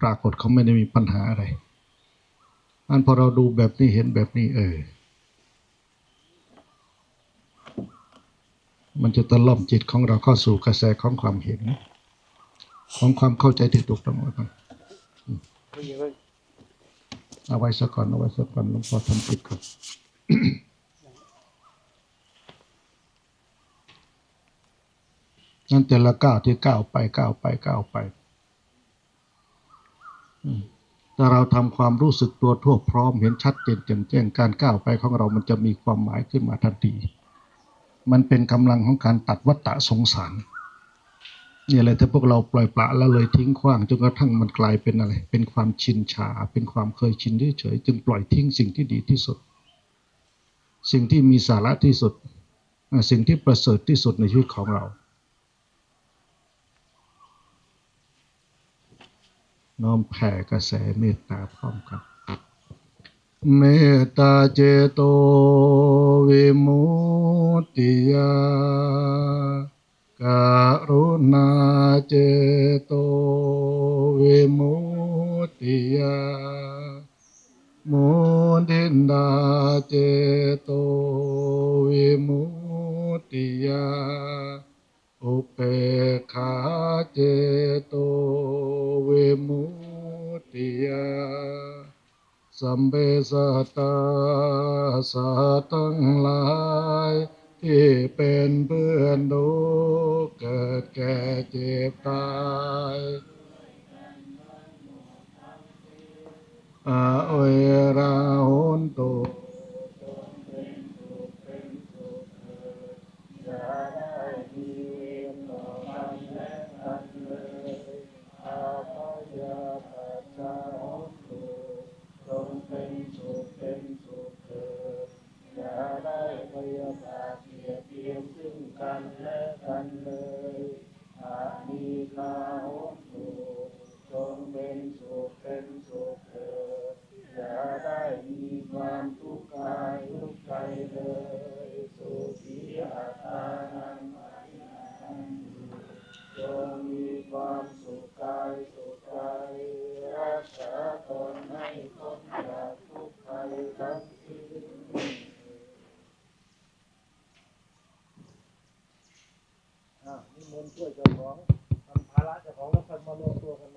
ปรากฏเขาไม่ได้มีปัญหาอะไร อันพอเราดูแบบนี้เห็นแบบนี้ เออ มันจะตะล่อมจิตของเราเข้าสู่กระแสของความเห็น ของความเข้าใจที่ถูกต้องไว้ก่อนเอาไว้สักก่อนเอาไว้สักก่อนหลวงพ่อทำผิดก่อนนั่นแต่ละก้าวที่ก้าวไปก้าวไปก้าวไป ถ้าเราทำความรู้สึกตัวทั่วพร้อมเห็นชัดเจนแจ่มแจ้งการก้าวไปของเรามันจะมีความหมายขึ้นมาทันที มันเป็นกำลังของการตัดวัฏฏะสงสารนี่อะไรถ้าพวกเราปล่อยปละละเลยทิ้งขว้างจนกระทั่งมันกลายเป็นอะไร เป็นความชินชา เป็นความเคยชินเฉยจึงปล่อยทิ้งสิ่งที่ดีที่สุด สิ่งที่มีสาระที่สุด สิ่งที่ประเสริฐที่สุดในชีวิตของเรา น้อมแผ่กระแสเมตตาพร้อมกันเมตตาเจโตวิมุตติยาการุณาเจโตวิมุตติยามุทินดาเจโตวิมุตติยาอุเปขาเจโต มุติยาสัมเบสตาสัตว์ทั้งหลาย ที่เป็นเพื่อนทุกข์เกิดแก่เจ็บตายอาเวราหุนตุ พยาบาทเบียดเบียนซึ่งกันและกันเลย มนต์ช่วยเจ้าของทำภาระเจ้าของแล้วค่อยมารวมตัวกัน